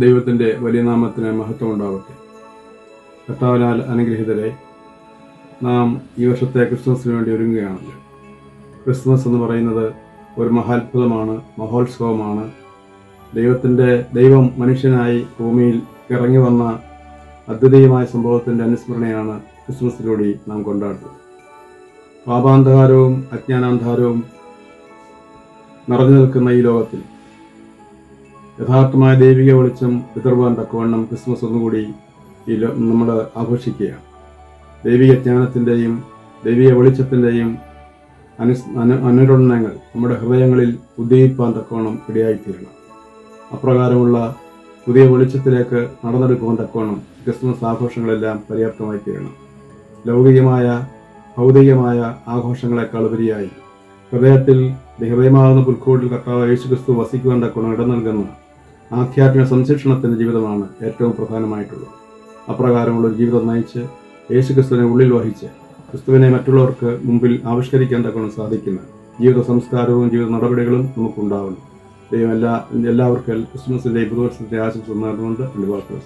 ദൈവത്തിന്റെ വലിയ നാമത്തിന് മഹത്വം ഉണ്ടാവട്ടെ കർത്താവിനാൽ അനുഗ്രഹിതരെ നാം ഈ വർഷത്തെ ക്രിസ്മസിന് വേണ്ടി ഒരുങ്ങുകയാണല്ലോ. ക്രിസ്മസ് എന്ന് പറയുന്നത് ഒരു മഹാത്ഭുതമാണ് മഹോത്സവമാണ്. ദൈവത്തിന്റെ ദൈവം മനുഷ്യനായി ഭൂമിയിൽ ഇറങ്ങി വന്ന അദ്വിതീയമായ സംഭവത്തിന്റെ അനുസ്മരണയാണ് ക്രിസ്മസിലൂടെ നാം കൊണ്ടാടുന്നത്. പാപാന്ധകാരവും അജ്ഞാനാന്ധാരവും നിറഞ്ഞു നിൽക്കുന്ന ഈ ലോകത്തിൽ യഥാർത്ഥമായ ദൈവിക വെളിച്ചം വിതർവാൻ തക്കവണ്ണം ക്രിസ്മസ് ഒന്നുകൂടി ഈ നമ്മൾ ആഘോഷിക്കുകയാണ്. ദൈവിക ജ്ഞാനത്തിന്റെയും ദൈവിക വെളിച്ചത്തിന്റെയും അനുസ് അനു അനുരണനങ്ങൾ നമ്മുടെ ഹൃദയങ്ങളിൽ ഉദ്ദയിപ്പാൻ തക്കവണ്ണം ഇടയായിത്തീരണം. അപ്രകാരമുള്ള പുതിയ വെളിച്ചത്തിലേക്ക് നടന്നെടുക്കുവാൻ തക്കവണ്ണം ക്രിസ്മസ് ആഘോഷങ്ങളെല്ലാം പര്യാപ്തമായി തീരണം ലൗകികമായ ഭൗതികമായ ആഘോഷങ്ങളെക്കാൾ ഉപരിയായി ഹൃദയത്തിൽ ഹൃദയമാകുന്ന പുൽക്കൂടിൽ കർത്താവ് യേശു ക്രിസ്തു വസിക്കുവാൻ തക്കവണ്ണം ഇടം നൽകുന്ന. ആധ്യാത്മിക സംരക്ഷണത്തിന്റെ ജീവിതമാണ് ഏറ്റവും പ്രധാനമായിട്ടുള്ളത്. അപ്രകാരമുള്ള ഒരു ജീവിതം നയിച്ച് യേശു ക്രിസ്തുവിനെ ഉള്ളിൽ വഹിച്ച് ക്രിസ്തുവിനെ മറ്റുള്ളവർക്ക് മുമ്പിൽ ആവിഷ്കരിക്കാൻ തക്കണം സാധിക്കുന്ന ജീവിത സംസ്കാരവും ജീവിത നടപടികളും നമുക്കുണ്ടാവണം. ദൈവം എല്ലാ എല്ലാവർക്കും ക്രിസ്മസിന്റെ പുതുവർഷത്തിന്റെ ആശംസ നേർന്നുകൊണ്ട് എന്റെ വാക്കുകൾ